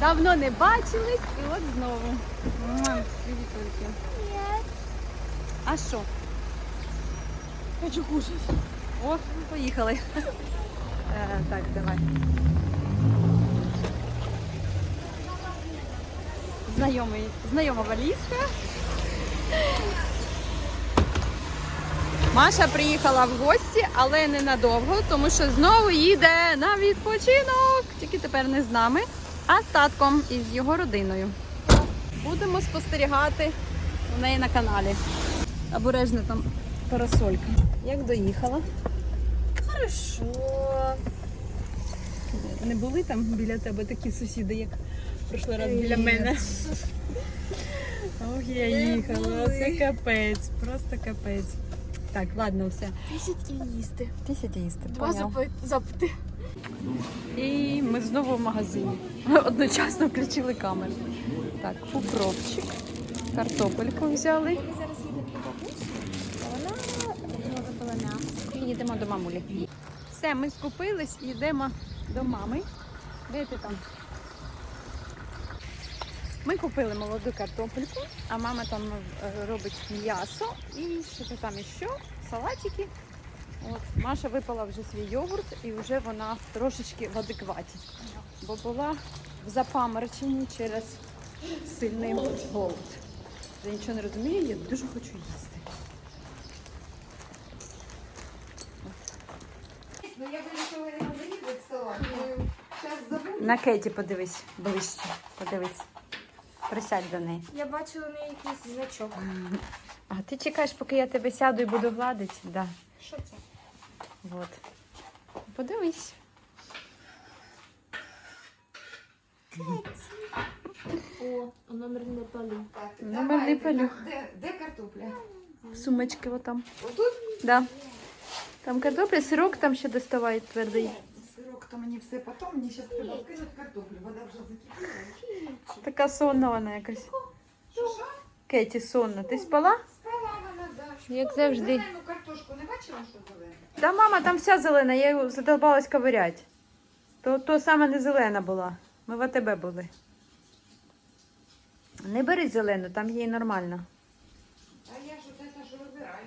Давно не бачились і от знову. Муа, Привіт, Ольки. А що? Хочу кушать. О, поїхали. Е, так, давай. Знайомий, знайома валізка. Маша приїхала в гості, але ненадовго, тому що знову їде на відпочинок. Тільки тепер не з нами, а з татком і з його родиною. Будемо спостерігати у неї на каналі. Обережно там парасолька. Як доїхала? Хорошо. Не були там біля тебе такі сусіди, як в прошлий раз біля мене. Ох, я їхала. Це капець, просто капець. Так, ладно, все. Пісять і їсти. Тисяча їсти. Два запити. І ми знову в магазині. Одночасно включили камеру. Так, укропчик, картопельку взяли. Ми зараз їдемо до бабусі, вона випила м'ясо. І їдемо до мамулі. Все, ми скупились і йдемо до мами. Де ти там? Ми купили молоду картопельку, а мама там е, робить м'ясо і що там іще, салатики. От, Маша випила вже свій йогурт і вже вона трошечки в адекваті. Бо була в запамороченні через сильний голод. Я нічого не розумію, я дуже хочу їсти. Ну я вирішила. Зараз забуду. На Кеті подивись ближче. Подивись. Присядь до неї. Я бачила у неї якийсь значок. А ти чекаєш, поки я тебе сяду і буду гладити? Да. Що це? Вот. Подивись. О, номер не палю. Так, давай, мене палю. Де, де картопля? Сумочки отам. Отут? Да. Там картопля, сирок там ще доставай твердий. Сирок, то мені все потім, мені зараз треба вкинути картоплю. Вода вже закипіла. Така сонна вона якась. Що? Кеті сонна. Ти спала? Як завжди. Зелену картошку не бачила, що зелена? Та мама, там вся зелена, я її задолбалась ковирять. То, то саме не зелена була. Ми в АТБ були. Не бери зелену, там їй нормально. А я ж от це ж вибираю.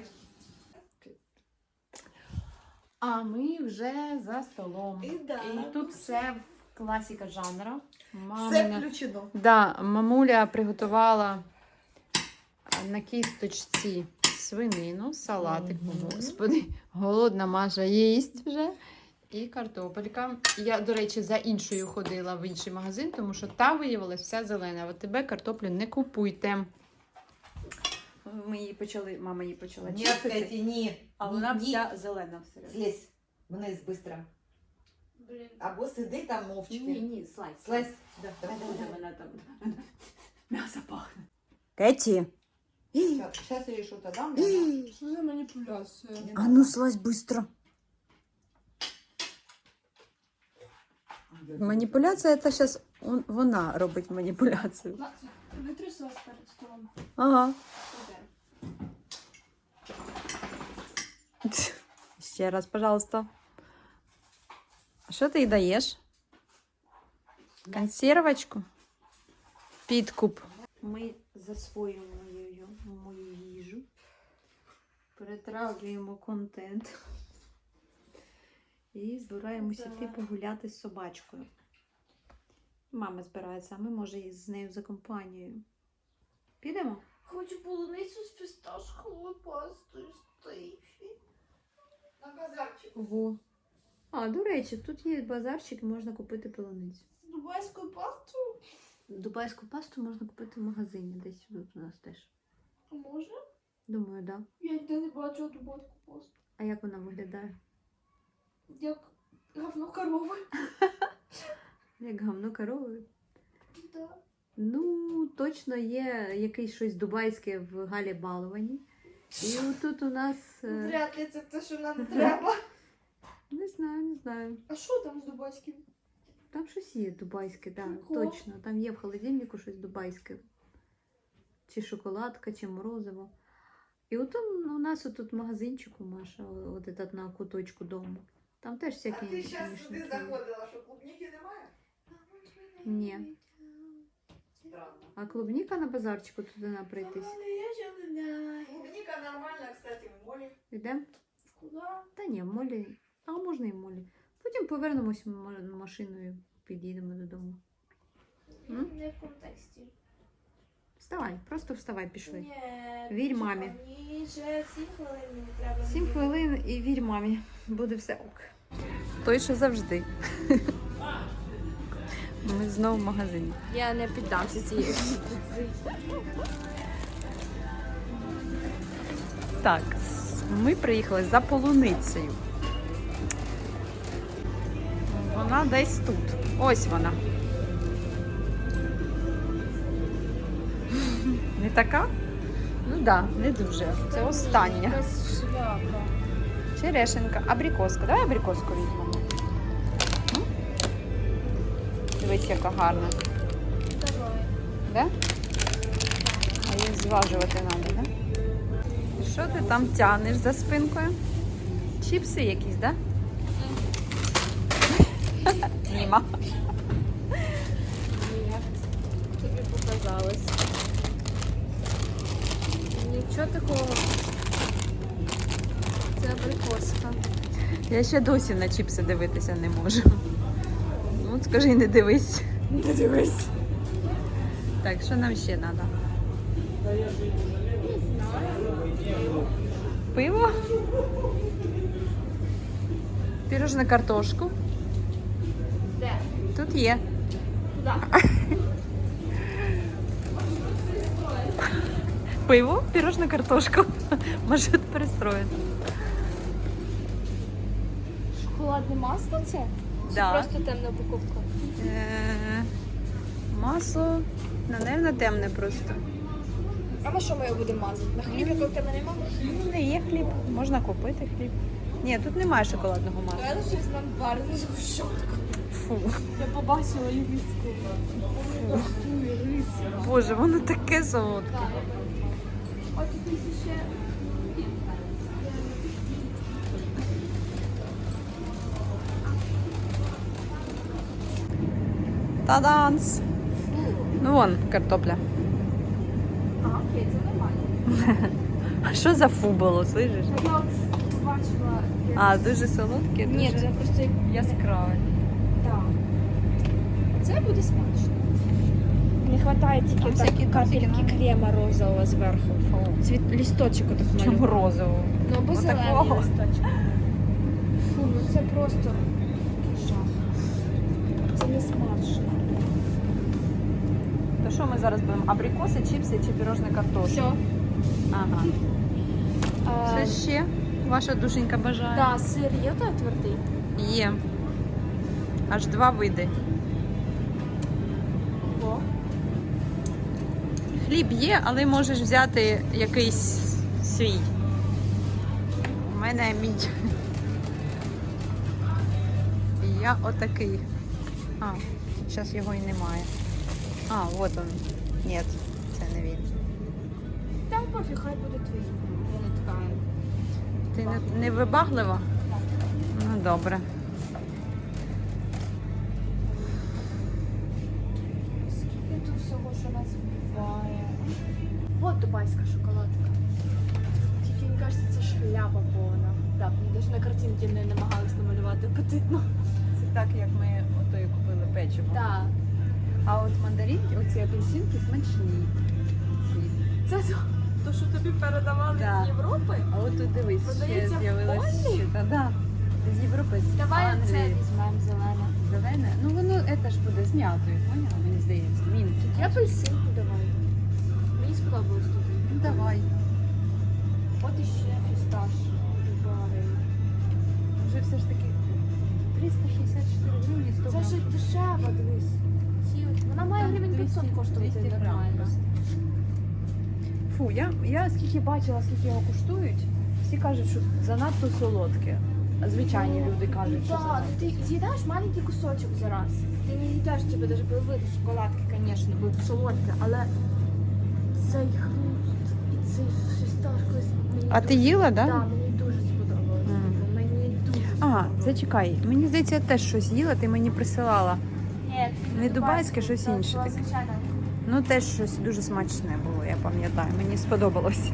А ми вже за столом. І да. І тут все класика жанру. Все включено. Да, мамуля приготувала на кісточці свинину, салатик. Мгм. Господи, голодна Маша їсть вже. І картопелька. Я, до речі, за іншою ходила в інший магазин, тому що та виявилася вся зелена. От тебе картоплю не купуйте. Ми її почали, мама її почала Ні, чистити, Кеті, ні. а вона ні. вся зелена всередині. Злізь вниз швидко. Блін. Або сиди там мовчки. Ні, ні, слайд. Слазь. Да, Давай, давай, давай. Вона там м'ясо пахне. Кеті, Зараз я їй щось дам. Що за маніпуляція? Не а надо. ну слазь быстро. Маніпуляція це зараз вона робить маніпуляцію. Витри сос перед столом. Ага. Ще раз, пожалуйста. А що ти їй даєш? Консервочку? Підкуп. Ми засвоюємо. Перетравлюємо контент. І збираємося йти погуляти з собачкою. Мама збирається, а ми, може, і з нею за компанією. Підемо? Хочу полуницю з фісташковою пастою з. На базарчик. Ого. А, до речі, тут є базарчик, можна купити полуницю. З дубайською пастою? Дубайську пасту можна купити в магазині, десь тут у нас теж. А може? Думаю, так. Да. Я ніде не бачила дубайську пасту. А як вона виглядає? Як говно корови. Як гамно корови. Да. Ну, точно є якесь щось дубайське в Галі Баловані. І тут у нас. е, Вряд ли це те, що нам треба. Не знаю, не знаю. А що там з дубайським? Там щось є дубайське, так, да, точно. Там є в холодильнику щось дубайське. Чи шоколадка, чи морозиво. І от он, у нас тут магазинчику, Маша, от этот на куточку дому. Там теж А ти зараз сюди заходила, що клубніки немає? Ні. странно. А клубніка на базарчику туди на пройтись. Але я же не знаю. Клубника нормально, кстати, в молі. Йдемо? Куди? Та ні, в молі. А можна і в молі. Потім повернемось машиною, під'їдемо додому. М? Не в контексті. Вставай, просто вставай, пішли. Ні. Вірь мамі. Мені ще 7 хвилин мені треба. Сім хвилин і вірь мамі. Буде все ок. Той, що завжди. Ми знову в магазині. Я не піддамся цієї. Так, ми приїхали за полуницею. Вона десь тут. Ось вона. Така? Ну так, да, не дуже. Це остання. Шляпа. Черешенка. Абрикоска. Давай абрикоску візьмемо. Дивись, яка гарна. Давай. Да? А їх зважувати треба, да? Що ти там тянеш за спинкою? Чіпси якісь, да? Німа. Ні. Тобі показалось. Нічого такого. Це Я ще досі на чіпси дивитися не можу. Ну, от скажи, не дивись. Не дивись. Так, що нам ще треба? Пиво? Пірожна картошку. Де? Тут є. Куди? Пиво, пирожную картошку. Маршрут перестроен. Шоколадне масло це? Чи Да. просто темна упаковка? Е, Масло, напевно, темне просто. А на що ми його будемо мазати? На хліб, якого в тебе немає? Ну, Не є хліб, можна купити хліб. Ні, тут немає шоколадного масла. Давай лише візьмемо варену згущенку. Фу. Я побачила львівську. Боже, воно таке солодке. От тут ще Та-данс! Ну вон картопля. А, окей, це нормально. А що за фу було, слышиш? Я от побачила. А, дуже солодке, Ні, дуже це просто яскраве. так. Це буде смачно. Не вистачає тільки всякі так, капельки крема розового зверху. Цвіт лісточок отак Чому малював. розового? Ну, або зелений листочок. Фу, ну це просто не смачно. То що ми зараз будемо? Абрикоси, чіпси чи пірожна картошка? Все. Ага. Е, Що ще? Ваша душенька бажає? Да, сир є той твердий? Є. Аж два види. О. Хліб є, але можеш взяти якийсь свій. У мене мій. Я отакий. А, зараз його і немає. А, от він. Ні, це не він. Та пофіг, хай буде твій. Я не така. Ти не, не вибаглива? Ну, добре. Скільки тут всього, що нас вбиває. От дубайська шоколадка. Тільки мені кажеться, це шляпа повна. Так, навіть на картинці не намагалась намалювати апетитно. Це так, як ми печиво. Так. А от мандаринки, оці апельсинки смачні. Ці. Це то, то, що тобі передавали Да. з Європи? А от тут дивись, ще Продається в з'явилось. Полі? ще, Та, да. З Європи, з Давай оце Англії. візьмемо зелене. Зелене. Ну воно це ж буде знято, я поняла? Мені здається. Мінки. Я апельсинку грам. дешево, дивись. Ці Вона має Там гривень 500 200 коштувати 200 грам нормально. просто. Фу, я, я скільки бачила, скільки його коштують, всі кажуть, що занадто солодке. Звичайні люди кажуть, що занадто. ну ти з'їдаєш маленький кусочок за раз. Ти не їдеш, тебе навіть половину шоколадки, звісно, будуть солодке, але цей хруст і цей фісташ колись мені А ти їла, Так, да? мені А, зачекай, мені здається, я теж щось їла, ти мені присилала. Ні, Не дубайське, щось інше таке. Ну, теж щось дуже смачне було, я пам'ятаю. Мені сподобалось.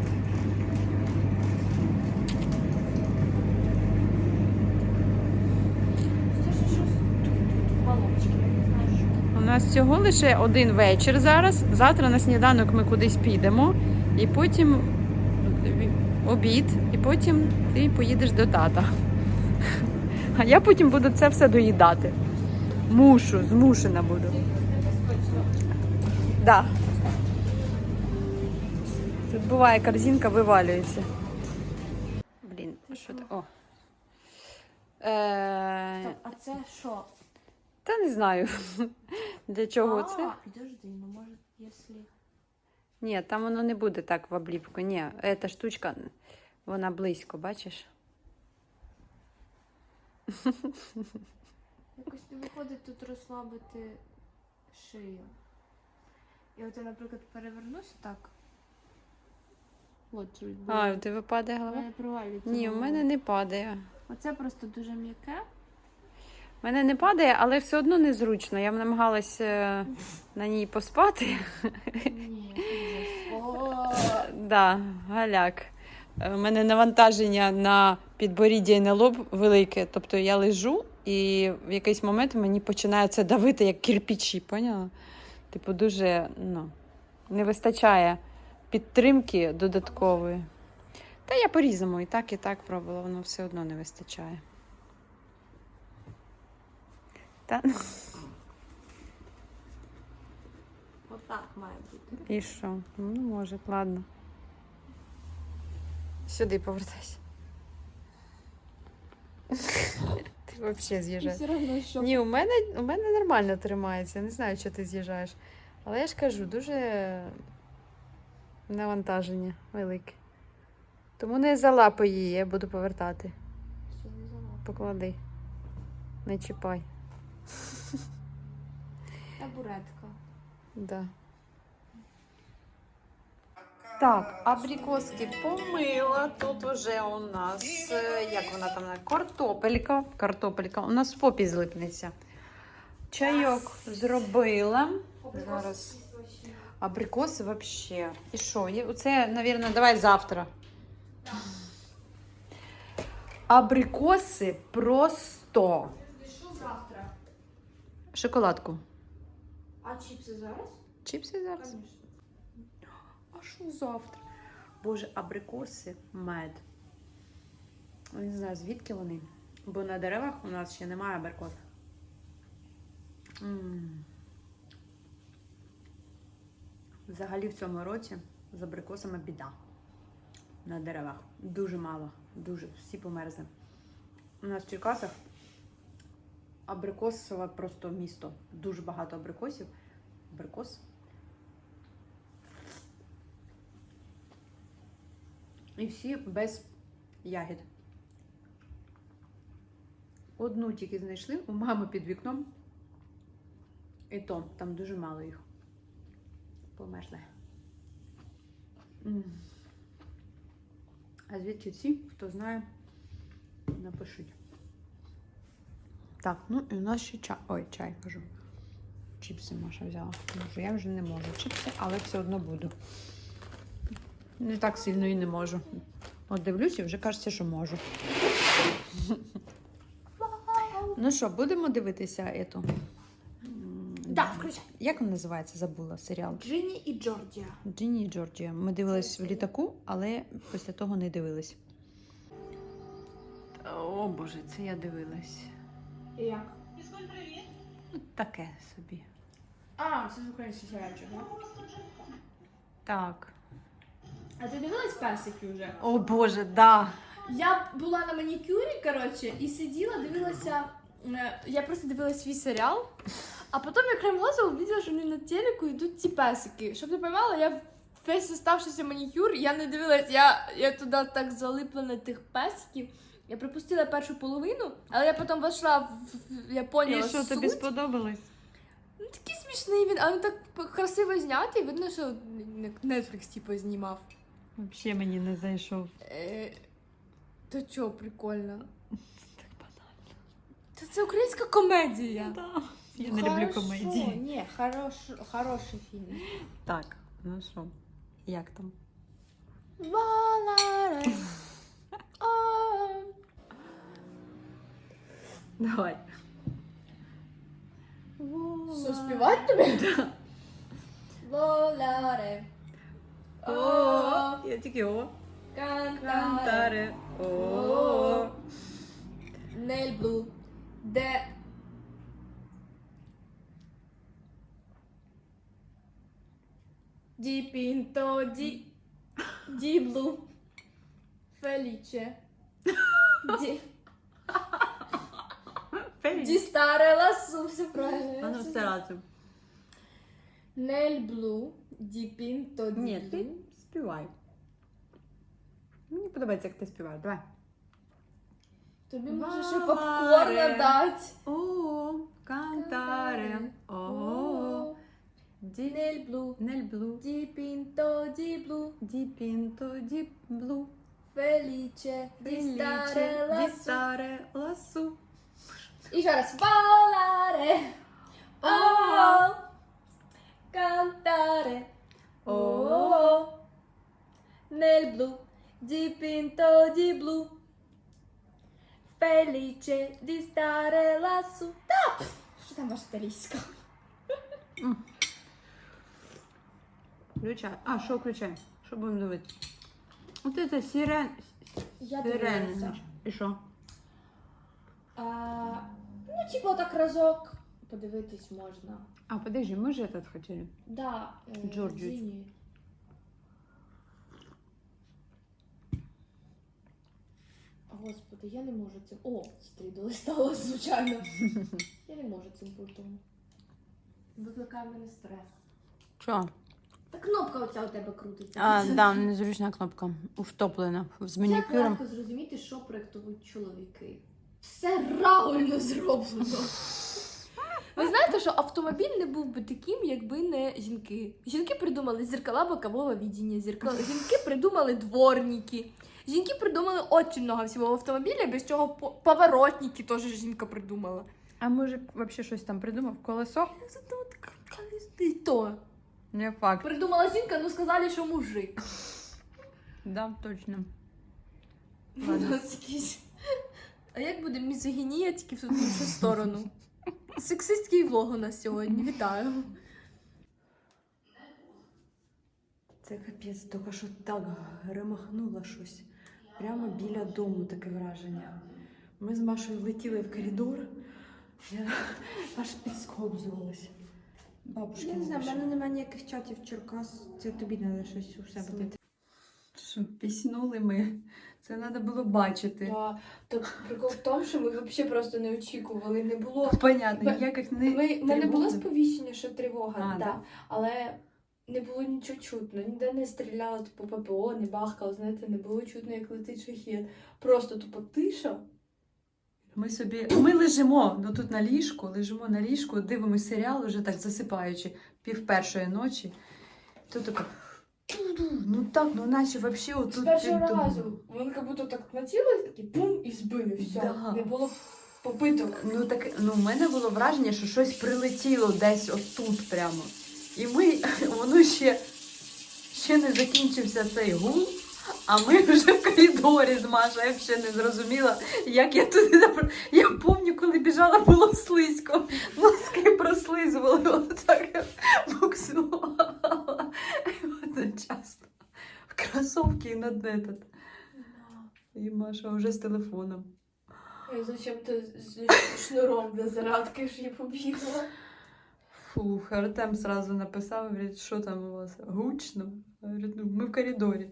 Це ж щось тут, балончики, я не знаю, що. У нас всього лише один вечір зараз. Завтра на сніданок ми кудись підемо, і потім обід, і потім ти поїдеш до тата. А я потім буду це все доїдати. Мушу, змушена буду. Да. Тут буває, корзинка вивалюється. Блін, що це? О. Е... А це що? Та не знаю. Для чого а, це? Підожди, ну може, якщо... Ні, там воно не буде так в обліпку. Ні, ця штучка, вона близько, бачиш? Якось не виходить тут розслабити шию. І от я, наприклад, перевернуся так. От А, у тебе падає голова? мене провалюється. Ні, у голова. мене не падає. Оце просто дуже м'яке. У мене не падає, але все одно незручно. Я б намагалась е, на ній поспати. Ні, ужас. О, Да, галяк. Е, У мене навантаження на підборіддя і на лоб велике. Тобто я лежу і в якийсь момент мені починає це давити як кирпичі, поняла? Типу, дуже ну, не вистачає підтримки додаткової. Та я по-різному і так, і так пробувала, воно все одно не вистачає. Та, Отак має бути. і що? Ну, може, ладно. Сюди повертайся. Ти взагалі з'їжджаєш. що Ні, у мене, у мене нормально тримається. Не знаю, що ти з'їжджаєш. Але я ж кажу, дуже навантаження велике. Тому не залапай її, я буду повертати. Поклади. Не чіпай. Табуретка. Да. Так, абрикоски помила. Тут уже у нас, е, як вона там, картопелька. Картопелька. У нас в попі злипнеться. Чайок зробила. Зараз. Абрикоси вообще. І що? Оце, мабуть, давай завтра. Абрикоси просто. Що завтра? Шоколадку. А чіпси зараз? Чіпси зараз? А що завтра? Боже, абрикоси, мед. Я Не знаю, звідки вони. Бо на деревах у нас ще немає абрикос. Взагалі в цьому році з абрикосами біда. На деревах. Дуже мало. Дуже. Всі померзли. У нас в Черкасах абрикосове просто місто. Дуже багато абрикосів. Абрикос. І всі без ягід. Одну тільки знайшли у мами під вікном. І то там дуже мало їх. Померзли. А звідки ці, хто знає, напишіть. Так, ну і у нас ще чай. Ой, чай кажу. Чіпси Маша взяла. Я вже не можу чіпси, але все одно буду. Не так сильно і не можу. От дивлюсь і вже кажеться, що можу. Ну що, будемо дивитися ету? Да, включай. Як він називається? Забула серіал. Джинні і Джорджія. Джинні і Джорджія. Ми дивились в літаку, але після того не дивились. О Боже, це я дивилась. І як? Ну, таке собі. А, це з українського серіальчика. Так. А ти дивилась песики вже? О Боже, да. Я була на манікюрі, коротше, і сиділа, дивилася. е, Я просто дивилася свій серіал, а потім я краєм глазу увидела, що вони на телеку йдуть ці песики. Щоб ти поймала, я весь оставшийся манікюр, я не дивилась, я, я туди так залипла на тих песиків. Я пропустила першу половину, але я потім вийшла в. в- Я поняла. І що суть. тобі сподобалось? Ну, такий смішний він, але так п- красиво знятий, видно, що Netflix типу знімав. Взагалі мені не зайшов. Е, Та чо, прикольно. Так банально. Та це українська комедія. Да. Я не люблю комедії. Ні, хорош, хороший фільм. Так, ну що, як там? О. Давай. Що, співати тобі? Воларе. О, я тільки о. кантаре. О. Nel blu. De. Dipinto di. Di blu. Felice. Di, di stare lassù, все правильно. А ну все разом. Nel blu. Dipinto di Ні, ти співай. Мені подобається, як ти співаєш. Давай. Тобі може ще Валаре. попкорна дати. О, кантаре. О, ді... Нель блу. Dipinto di blu. Ді пінто, ді блу. Felice di stare ді lassù. старе ласу. І ще раз volare. Oh, cantare. Oh, nel blu, dipinto di blu. Felice di stare lassù. Та, Що там ваша італійська? Включай. А, що включай? Що будемо дивитися? От це сирен. Я Сирен. дивилася. І що? А, ну, типу, так разок подивитись можна. А, подожди, мы же этот хотели. Да, е, Джорджич. Господи, я не можу цим. О, стрій долистала, звичайно. Я не можу цим пультом. Викликає мене стрес. Що? Та кнопка оця у тебе крутиться. А, да, незручна кнопка. Уштоплена. З Як манікюром. легко зрозуміти, що проєктують чоловіки. Все правильно зроблено. Ви знаєте, що автомобіль не був би таким, якби не жінки. Жінки придумали зеркала бокового відіння, зеркала. Жінки придумали дворники. Жінки придумали очень много всього в автомобілі, без чого по- поворотники теж жінка придумала. А може взагалі щось там придумав? Колесо? І то. Не факт. Придумала жінка, ну сказали, що мужик. Да, точно. У нас якийсь. А як буде мізогінія тільки в іншу сторону? Сексистський влог у нас сьогодні. Вітаю. Це капець, тільки що так ремахнуло щось. Прямо біля дому таке враження. Ми з Машою летіли в коридор, я аж підсковзувалася. Бабушки. Я не знаю, в мене немає ніяких чатів Черкас. Це тобі треба щось у себе. Що, піснули ми. Це треба було бачити. Да. То прикол в тому, що ми взагалі просто не очікували. Не було. Понятно, Ми- ніяких не. Ми, в мене було сповіщення, що тривога, А, да. да? але не було нічого чутно. Ніде не стріляло, типу ППО, не бахкало, знаєте, не було чутно, як летить шахет. Просто тупо тиша. Ми собі. Ми лежимо ну, тут на ліжку, лежимо на ліжку, дивимося серіал, уже так засипаючи пів першої ночі. Тут таке. Ну так, ну наче взагалі отут. З першого під разу вони як будто так націлились, такі пум і збили. Все. Да. Не було попиток. Ну так ну, в мене було враження, що щось прилетіло десь отут прямо. І ми, воно ще, ще не закінчився цей гул, а ми вже в коридорі з Машою. Я взагалі не зрозуміла, як я туди запро- Я пам'ятаю, коли біжала, було слизько. Носки прослизували, отак буксувала. Одночасно. В кросовки і на этот. І Маша вже з телефоном. Я зачем-то з шнуром для зарядки ж я побігла. Фух, Артем сразу написав, говорить, що там у вас гучно. Я говорю, ну, ми в коридорі.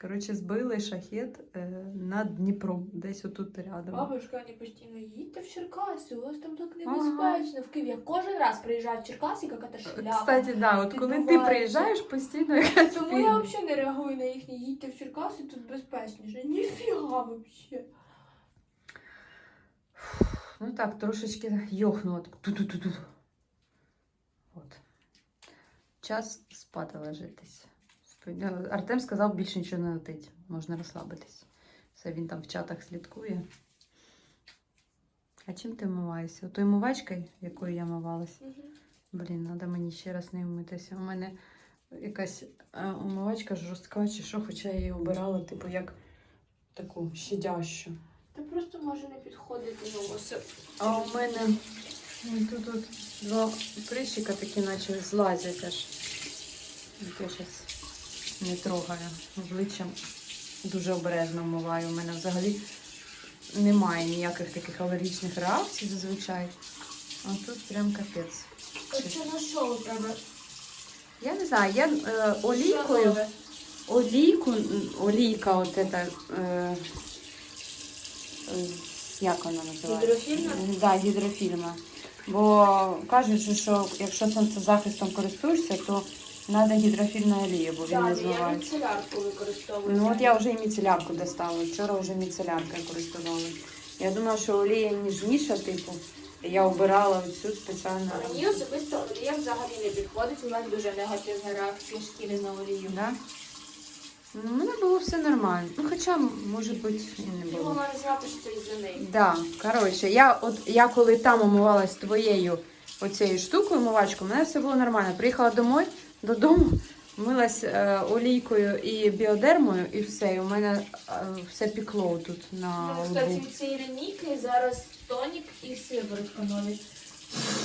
Коротше, збили шахет е, над Дніпром, десь отут рядом. Бабушка, вони постійно їдьте в Черкаси, у вас там так небезпечно. В Києві. Я кожен раз приїжджаю в Черкаси, яка та шляпа. Кстати, да, от коли ти Відбувається. приїжджаєш, постійно якась Тому я взагалі не реагую на їхні їдьте в Черкаси, тут безпечніше. Ніфіга взагалі. Ну так, трошечки йохнуло. так ту-ту-ту-ту. От. Час спати ложитись. Сподня- Артем сказав, більше нічого не летить. Можна розслабитись. Все, він там в чатах слідкує. А чим ти вмиваєшся? Отою мивачкою, якою я мивалась? Блін, треба мені ще раз не вмитися. У мене якась е, умивачка жорстка чи що, хоча я її обирала, типу, як таку щадящу. Та просто може не підходити ну, ось. А у мене тут два прищика такі, наче злазять аж. От Я зараз не трогаю. Обличчям дуже обережно вмиваю. У мене взагалі немає ніяких таких алергічних реакцій зазвичай. А тут прям капець. Це на що у тебе? Я не знаю, я е, олійкою, олійку, олійка, от ета, е, е, як вона називається? Гідрофільна? Так, да, гідрофільна. Бо кажуть, що якщо сонцезахистом користуєшся, то треба гідрофільна олія, бо він не я змиває. міцелярку використовую. Ну от я вже і міцелярку достала. Вчора вже міцеляркою користувалася. Я думала, що олія ніжніша, типу. і Я обирала оцю спеціально. Мені особисто олія взагалі не підходить. У мене дуже негативна реакція шкіри на олію. Да? Ну, у мене було все нормально. Ну, хоча, може бути, і не було. могла не знати, що це із-за неї. Да, коротше, я от я коли там умивалась твоєю оцією штукою, умивачкою, у мене все було нормально. Приїхала домой, додому, милась е, олійкою і біодермою, і все. І у мене е, все пікло тут на Ну, лбу. кстати, від цієї лінійки зараз тонік і сиворотка нові.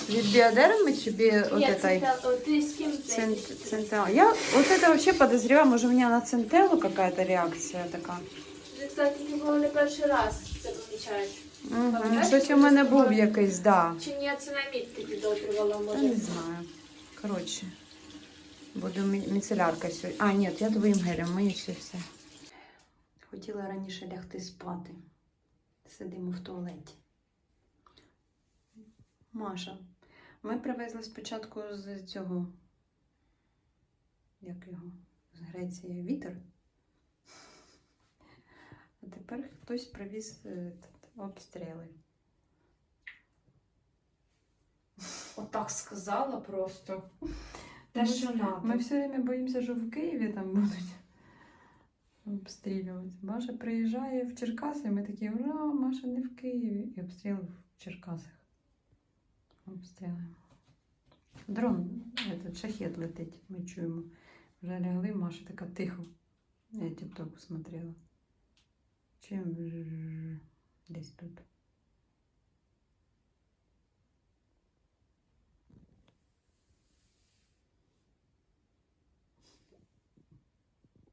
Від біодерми чи бі... от Ні, этой... це це? Цент- центел. Я вот это вообще подозреваю, может у меня на центеллу какая-то реакция така. Ти, кстати, ніколи не перший раз це помічаєш. Угу. Щось у мене був якийсь, да. Чи ні, це на мід ти підозрювала, Та може? не знаю. Коротше, буду мі- міцелярка сьогодні. А, ні, я твоїм гелем миюся і все. Хотіла раніше лягти спати. Сидимо в туалеті. Маша, ми привезли спочатку з цього. Як його? З Греції вітер. А тепер хтось привіз е, обстріли. Отак сказала просто. Те, що надо. Ми все время боїмося, що в Києві там будуть обстрілювати. Маша приїжджає в Черкаси, і ми такі, ура, Маша не в Києві. І обстріл в Черкасах. Обстрілюємо. Дрон, этот, шахет летить, ми чуємо. Вже лягли, Маша така тихо. Я тік-ток смотрела. Чим десь тут.